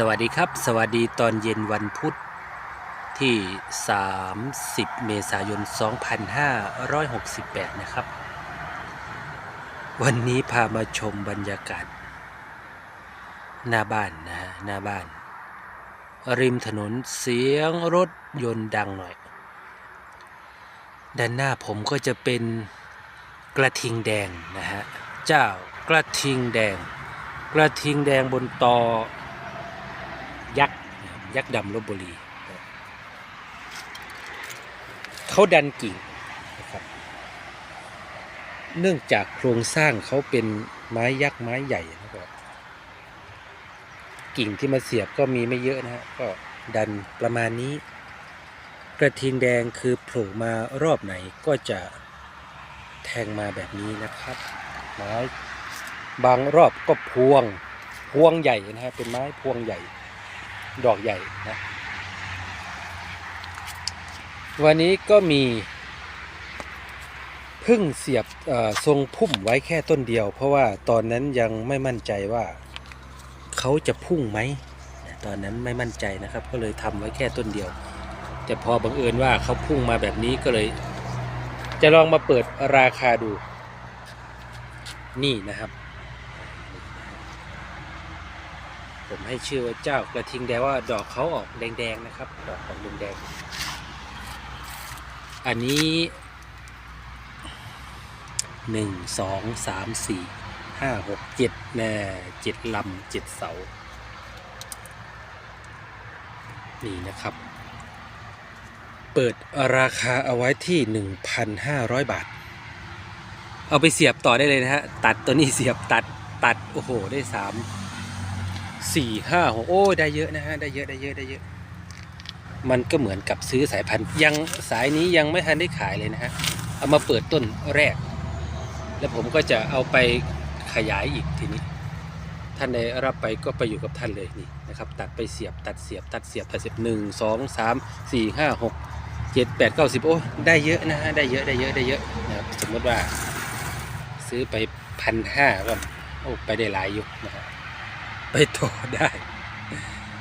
สวัสดีครับ สวัสดีตอนเย็นวันพุธที่ 30 เมษายน 2568 นะครับ วันนี้พามาชมบรรยากาศ หน้าบ้านนะฮะหน้าบ้าน ริมถนนเสียงรถยนต์ดังหน่อย ด้านหน้าผมก็จะเป็นกระทิงแดงนะฮะ เจ้ากระทิงแดง กระทิงแดงบนตอ ยักษ์ยักษ์ดำลบบุรี เขาดันกิ่งนะครับเนื่องจากโครงสร้างเขาเป็นไม้ยักษ์ไม้ใหญ่นะครับกิ่งที่มาเสียบก็มีไม่เยอะนะฮะก็ดันประมาณนี้ กระทิงแดงคือโผล่มารอบไหนก็จะแทงมาแบบนี้นะครับ ไม้บางรอบก็พวงพวงใหญ่นะฮะเป็นไม้พวงใหญ่ ดอกใหญ่นะ วันนี้ก็มีพึ่งเสียบทรงพุ่มไว้แค่ต้นเดียว เพราะว่าตอนนั้นยังไม่มั่นใจว่าเขาจะพุ่งไหม ตอนนั้นไม่มั่นใจนะครับ ก็เลยทำไว้แค่ต้นเดียว แต่พอบังเอิญว่าเขาพุ่งมาแบบนี้ก็เลย จะลองมาเปิดราคาดู นี่นะครับ ผมให้ชื่อว่าเจ้ากระทิงแดงว่าดอกเขาออกแดงๆนะครับ ดอกออกแดง อันนี้หนึ่งสองสามสี่ห้าหกเจ็ดแน่เจ็ดลำเจ็ดเสา นี่นะครับ เปิดราคาเอาไว้ที่หนึ่งพันห้าร้อยบาท เอาไปเสียบต่อได้เลยนะฮะ ตัดตัวนี้เสียบตัดตัด โอ้โห ได้สาม สี่ห้าหกโอ้ได้เยอะนะฮะได้เยอะได้เยอะได้เยอะ มันก็เหมือนกับซื้อสายพันธุ์ยังสายนี้ยังไม่ทันได้ขายเลยนะฮะเอามาเปิดต้นแรก แล้วผมก็จะเอาไปขยายอีกทีนี้ ท่านใดรับไปก็ไปอยู่กับท่านเลยนี่นะครับ ตัดไปเสียบตัดเสียบตัดเสียบตัดเสียบหนึ่งสองสามสี่ห้าหกเจ็ดแปดเก้าสิบโอ้ได้เยอะนะฮะได้เยอะได้เยอะได้เยอะนะครับสมมติว่า ซื้อไปพันห้าก็โอ้ไปได้หลายยุคนะครับ ไปต่อได้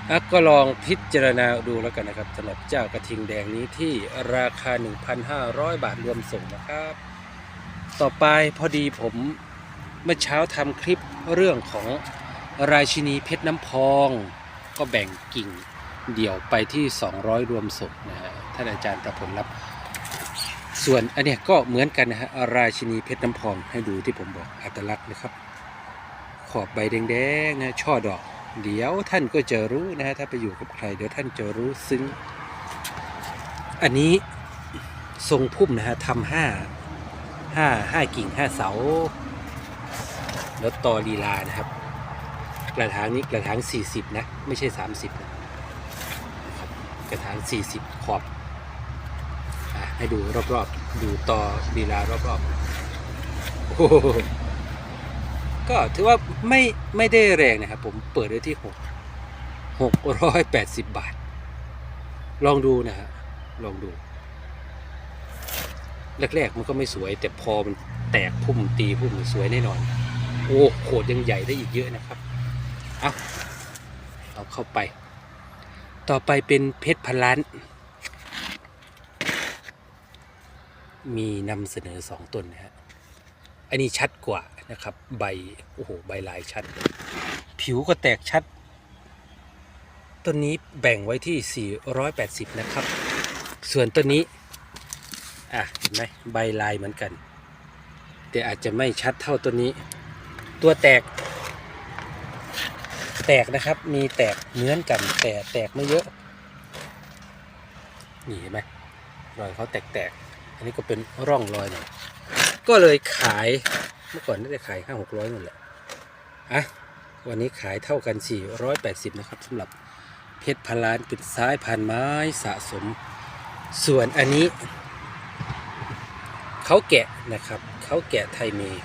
อะก็ลองพิจารณาดูแล้วกันนะครับสำหรับเจ้ากระทิงแดงนี้ที่ราคา 1,500 บาทรวมส่งนะครับ ต่อไปพอดีผมเมื่อเช้าทำคลิปเรื่องของราชินีเพชรน้ำพอง ก็แบ่งกิ่งเดี่ยวไปที่ 200 รวมส่งนะฮะท่านอาจารย์ประผลรับ ส่วนอันเนี้ยก็เหมือนกันนะฮะราชินีเพชรน้ำพองให้ดูที่ผมบอกอัตลักษณ์นะครับ ขอบใบแดงๆนะช่อดอก เดี๋ยวท่านก็จะรู้นะฮะถ้าไปอยู่กับใครเดี๋ยวท่านจะรู้ซึ้ง อันนี้ทรงพุ่มนะฮะทำห้าห้าห้ากิ่งห้าเสา แล้วต่อลีลานะครับ กระถางนี้กระถาง40นะ ไม่ใช่30นะนะกระถาง40ขอบขอะให้ดูรอบๆ ดูต่อลีลารอบๆ โอ้ ก็ถือว่าไม่ไม่ได้แรงนะครับ ผมเปิดไว้ที่หกหกร้อยแปดสิบบาท ลองดูนะฮะลองดู แรกๆมันก็ไม่สวย แต่พอมันแตกพุ่มตีพุ่มสวยแน่นอน โอ้โขดยังใหญ่ได้อีกเยอะนะครับเอาเอาเข้าไป ต่อไปเป็นเพชรพันล้าน มีนำเสนอสองต้นนะฮะอันนี้ชัดกว่า นะครับ ใบโอ้โหใบลายชัด ผิวก็แตกชัด ต้นนี้แบ่งไว้ที่ 480 นะครับ ส่วนต้นนี้ อะเห็นไหมใบลายเหมือนกัน แต่อาจจะไม่ชัดเท่าต้นนี้ ตัวแตก แตกนะครับมีแตกเหมือนกัน แต่แตกไม่เยอะนี่เห็นไหมรอยเขาแตกๆ อันนี้ก็เป็นร่องรอยหน่อย ก็เลยขาย เมื่อก่อนน่าจะขายห้าหกร้อยนั่นแหละอะวันนี้ขายเท่ากัน 480 นะครับสำหรับเพชรพันล้านเป็นสายพันไม้สะสม ส่วนอันนี้ เขาแกะนะครับ เขาแกะไทยเมย์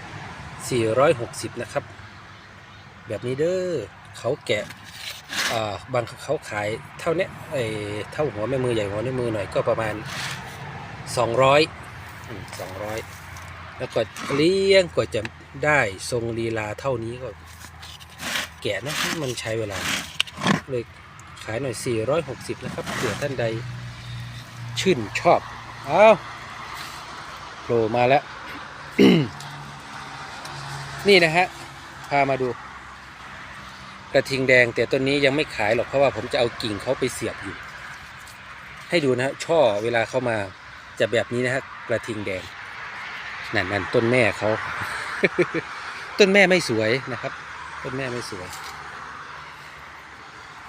460 นะครับ แบบนี้เด้อเขาแกะบางเขาขายเท่าเนี้ยไอ้เท่าหัวแม่มือใหญ่หัวแม่มือหน่อยก็ประมาณ 200อืม200 แล้วก็เลี้ยงกว่าจะได้ทรงลีลาเท่านี้ก็ แกะนะมันใช้เวลา เลยขายหน่อย 460 นะครับเผื่อท่านใดชื่นชอบ เอาโผล่มาแล้ว นี่นะฮะ พามาดู กระทิงแดงแต่ต้นนี้ยังไม่ขายหรอกเพราะว่าผมจะเอากิ่งเขาไปเสียบอยู่ ให้ดูนะฮะช่อเวลาเข้ามาจะแบบนี้นะฮะกระทิงแดง นั่นนั่นต้นแม่เขา ต้นแม่ไม่สวยนะครับ ต้นแม่ไม่สวย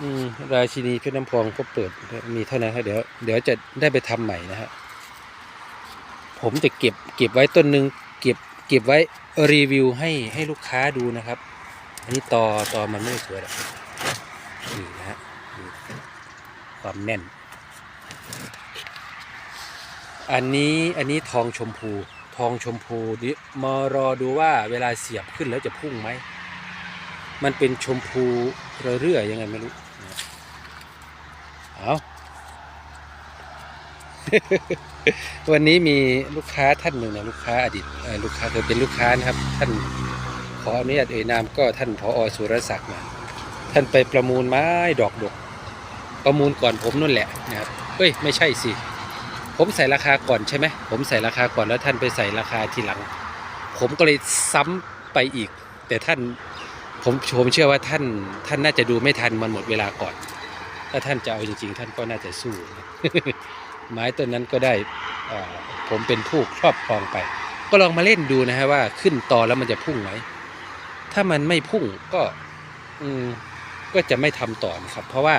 อืมราชินีเพชรน้ำพองก็เปิดมีเท่านั้นครับเดี๋ยวเดี๋ยวจะได้ไปทำใหม่นะฮะผมจะเก็บเก็บไว้ต้นหนึ่งเก็บเก็บไว้รีวิวให้ให้ลูกค้าดูนะครับ อันนี้ตอตอมันไม่สวยหรอกนี่นะฮะความแน่น อันนี้อันนี้ทองชมพู ทองชมพูดิมารอดูว่าเวลาเสียบขึ้นแล้วจะพุ่งไหม มันเป็นชมพูเรื่อยๆยังไงไม่รู้ เอาวันนี้มีลูกค้าท่านหนึ่งนะลูกค้าอดีตลูกค้าเคยเป็นลูกค้านะครับ ท่านขออนุญาตเอ่ยนามก็ท่านผอสุรศักดิ์นะท่านไปประมูลไม้ดอกดก ประมูลก่อนผมนั่นแหละนะครับเอ้ย ไม่ใช่สิ ผมใส่ราคาก่อนใช่ไหมผมใส่ราคาก่อนแล้วท่านไปใส่ราคาทีหลัง ผมก็เลยซ้ำไปอีก แต่ท่านผมผมเชื่อว่าท่านท่านน่าจะดูไม่ทันมันหมดเวลาก่อน ถ้าท่านจะเอาจริง ๆ ท่านก็น่าจะสู้ ไม้ต้นนั้นก็ได้ผมเป็นผู้ครอบครองไป ก็ลองมาเล่นดูนะฮะว่าขึ้นต่อแล้วมันจะพุ่งไหมถ้ามันไม่พุ่งก็ อืมก็จะไม่ทำต่อนะครับ เพราะว่า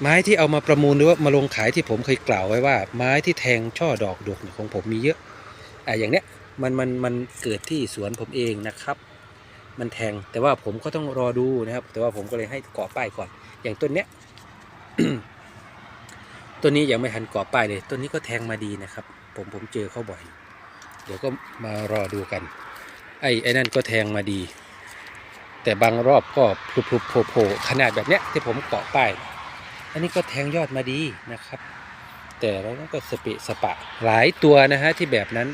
ไม้ที่เอามาประมูลหรือว่ามาลงขายที่ผมเคยกล่าวไว้ว่า ไม้ที่แทงช่อดอกดกของผมมีเยอะอะอย่างเนี้ยมันมันมันเกิดที่สวนผมเองนะครับ มันแทงแต่ว่าผมก็ต้องรอดูนะครับ แต่ว่าผมก็เลยให้กาะป้ายก่อน อย่างต้นเนี้ยต้นนี้ยังไม่ทันกาะป้ายเลยต้นนี้ก็แทงมาดีนะครับ ผมผมเจอเขาบ่อย เดี๋ยวก็มารอดูกัน ไอ้ไอ้นั่นก็แทงมาดี แต่บางรอบก็พลุพลุโผล่โผล่ขนาดแบบเนี้ยที่ผมเกาะป้าย อันนี้ก็แทงยอดมาดีนะครับ แต่เราก็สเปะสปะหลายตัวนะฮะที่แบบนั้น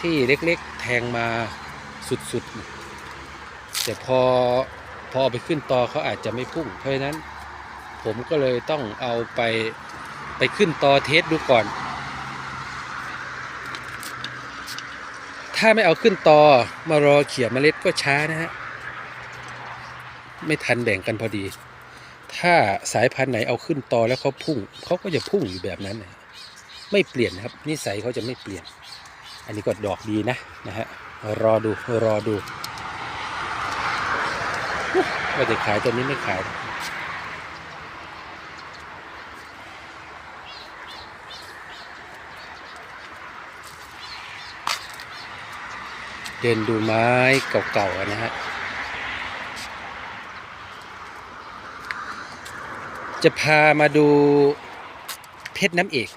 ที่เล็กๆแทงมาสุดๆ แต่พอพอไปขึ้นตอเขาอาจจะไม่พุ่ง เพราะฉะนั้น ผมก็เลยต้องเอาไปไปขึ้นตอเทสดูก่อน ถ้าไม่เอาขึ้นตอมารอเขี่ยเมล็ดก็ช้านะฮะ ไม่ทันแบ่งกันพอดี ถ้าสายพันธุ์ไหนเอาขึ้นตอแล้วเขาพุ่งเขาก็จะพุ่งอยู่แบบนั้นนะไม่เปลี่ยนครับนิสัยเขาจะไม่เปลี่ยน อันนี้ก็ดอกดีนะนะฮะรอดูรอดูว่าจะขายตัวนี้ไม่ขายเดินดูไม้เก่าๆนะฮะ จะพามาดูเพชรน้ำเอก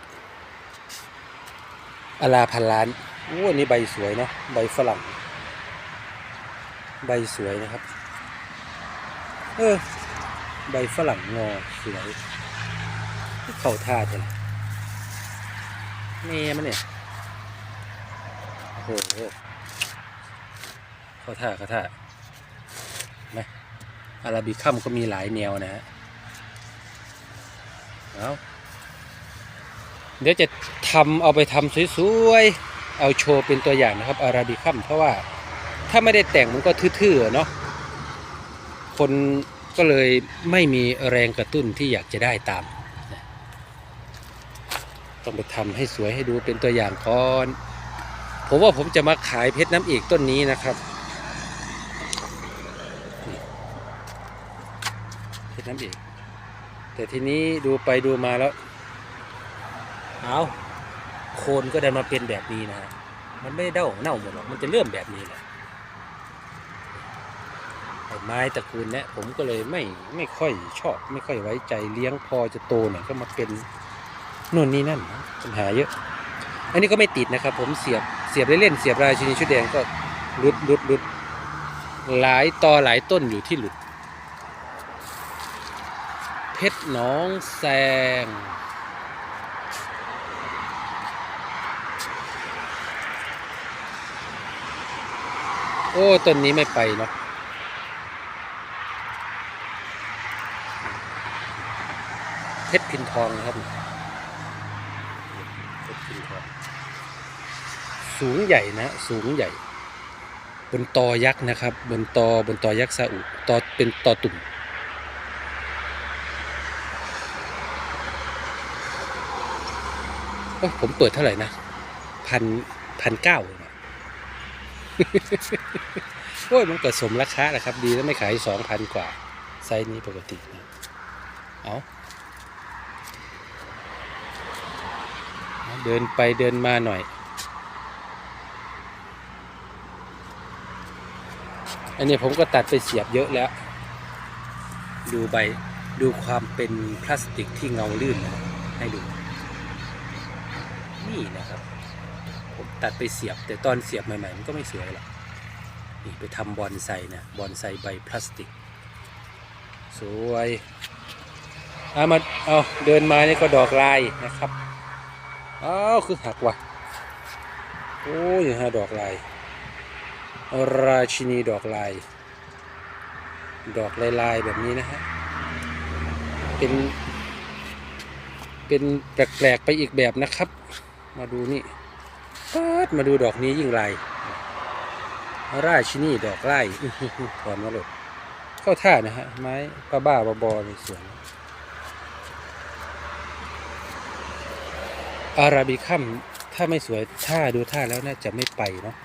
อลาพันล้านโอ้อันนี้ใบสวยเนาะใบฝรั่ง ใบสวยนะครับ เออ ใบฝรั่งงอสวยเข้าท่าจังแม่มันเนี่ยโอ้โหเข้าท่าเข้าท่าไหมอาราบิคัมก็มีหลายแนวนะฮะ เอาเดี๋ยวจะทำเอาไปทำสวยๆ เอาโชว์เป็นตัวอย่างนะครับอาราบิคัมเพราะว่าถ้าไม่ได้แต่งมันก็ทื่อๆเนาะ คนก็เลยไม่มีแรงกระตุ้นที่อยากจะได้ตาม ต้องไปทำให้สวยให้ดูเป็นตัวอย่างก่อน ผมว่าผมจะมาขายเพชรน้ำเอกต้นนี้นะครับเพชรน้ำเอก แต่ทีนี้ดูไปดูมาแล้ว เอาโคนก็ได้มาเป็นแบบนี้นะมันไม่เด้าเน่าหมดหรอกมันจะเริ่มแบบนี้แหละไม้ตระกูลเนี้ยผมก็เลยไม่ไม่ค่อยชอบ ไม่ค่อยไว้ใจเลี้ยงพอจะโตหน่อยก็มาเป็นนู่นนี่นั่นปัญหาเยอะ อันนี้ก็ไม่ติดนะครับ ผมเสียบเสียบเล่นๆเสียบรายชินีชุดแดงก็หลุดหลุดหลุดหลายต่อหลายต้นอยู่ที่หลุด เพชรหนองแซง โอ้ต้นนี้ไม่ไปเนาะเพชรพินทองครับเพชรพินทองสูงใหญ่นะ สูงใหญ่ บนตอยักษ์นะครับ บนตอบนตอยักษ์ซาอุตอเป็นตอตุ่มเอ้ย ผมเปิดเท่าไหร่นะพันพันเก้าโอ้ยมันเก็สมราคาแหละครับ ดีแล้วไม่ขายสองพันกว่า ไซส์นี้ปกตินะเอาเดินไปเดินมาหน่อย อันนี้ผมก็ตัดไปเสียบเยอะแล้ว ดูใบดูความเป็นพลาสติกที่เงาลื่นนะให้ดู นี่นะครับ ผมตัดไปเสียบ แต่ตอนเสียบใหม่ๆมันก็ไม่สวยหรอกนี่ไปทำบอนไซนะบอนไซใบพลาสติก สวยเอามาเอาเดินมานี่ก็ดอกลายนะครับอ้าวคือหักว่ะโอ้ยฮะดอกลายราชินีดอกลาย ดอกลายลายๆแบบนี้นะฮะเป็นเป็นแปลกๆไปอีกแบบนะครับ มาดูนี่ปาดมาดูดอกนี้ยิ่งลายราชินีดอกไล่ถอนมาเลยเข้าท่านะฮะ ไม้ป้าบ้าบบอในสวนอาราบิคัมถ้าไม่สวยท่าดูท่าแล้วน่าจะไม่ไปเนาะ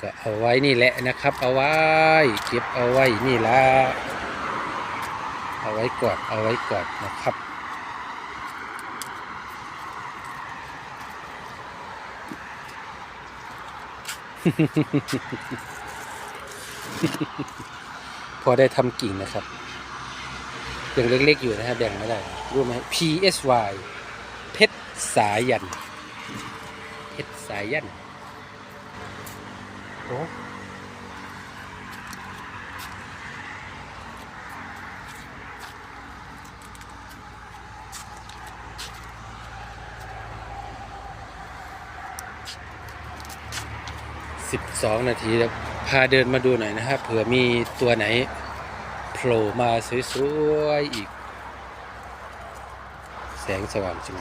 ก็เอาไว้นี่แหละนะครับ เอาไว้ เก็บเอาไว้นี่ละเอาไว้ก่อนเอาไว้ก่อนนะครับ พอได้ทำกิ่งนะครับยังเล็กๆอยู่นะครับแบ่งไม่ได้รู้ไหม PSY เพชรสายันเพชรสายันโอ้ สิบสองนาทีแล้วพาเดินมาดูหน่อยนะครับเผื่อมีตัวไหนโผล่มาสวยๆอีก แสงสว่างจัง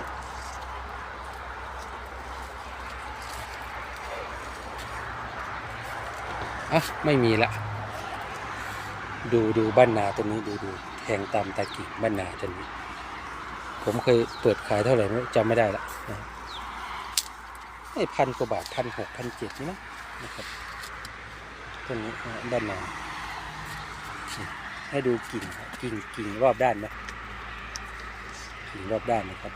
อะไม่มีละ ดูดูบ้านนาตัวนี้ดูดูแทงตามตากิ่งบ้านนาตัวนี้ ผมเคยเปิดขายเท่าไหร่ไม่จำไม่ได้ละนะไอ้พันกว่าบาทพันหกพันเจ็ดนี่นะ นะครับต้นนี้นะบ้านนานี่ให้ดูกิ่งครับกิ่งกิ่งรอบด้านนะกิ่งรอบด้านนะครับ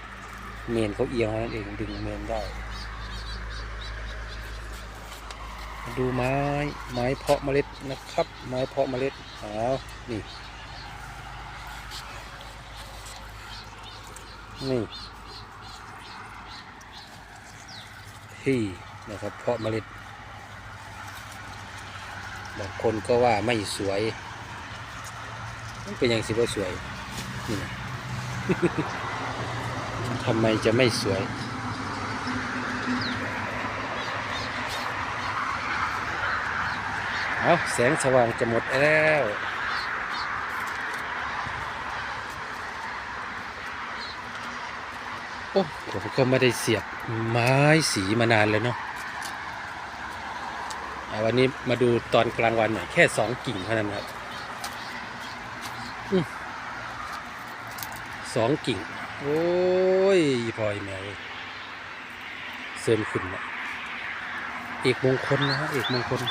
เมนเขาเอียงเท่านั้นเองดึงเมนได้ ดูไม้ไม้เพาะเมล็ดนะครับ ไม้เพาะเมล็ดเอานี่นี่ที่นะครับเพาะเมล็ด บางคนก็ว่าไม่สวย มันเป็นอย่างสิว่าสวยนี่นะทำไมจะไม่สวย เอาแสงสว่างจะหมดแล้วโอ้ผมก็ไม่ได้เสียบไม้สีมานานแล้วเนาะ วันนี้มาดูตอนกลางวันหน่อยแค่สองกิ่งเท่านั้นครับอสองกิ่ง โอ้ยพลอยแมวเสริมขึ้นนะเอกมงคลนะฮะเอกมงคล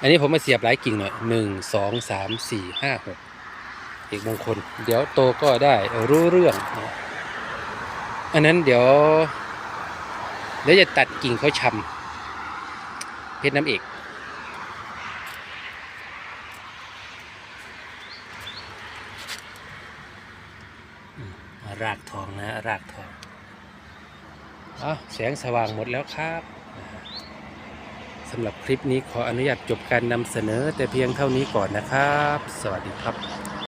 อันนี้ผมมาเสียบหลายกิ่งหน่อยหนึ่งสองสามสี่ห้าหก เอกมงคล เดี๋ยวโตก็ได้รู้เรื่อง อันนั้นเดี๋ยวเดี๋ยวจะตัดกิ่งเขาชำเพชรน้ำเอกรากทองนะรากทองอะแสงสว่างหมดแล้วครับสำหรับคลิปนี้ขออนุญาตจบการนำเสนอแต่เพียงเท่านี้ก่อนนะครับ สวัสดีครับ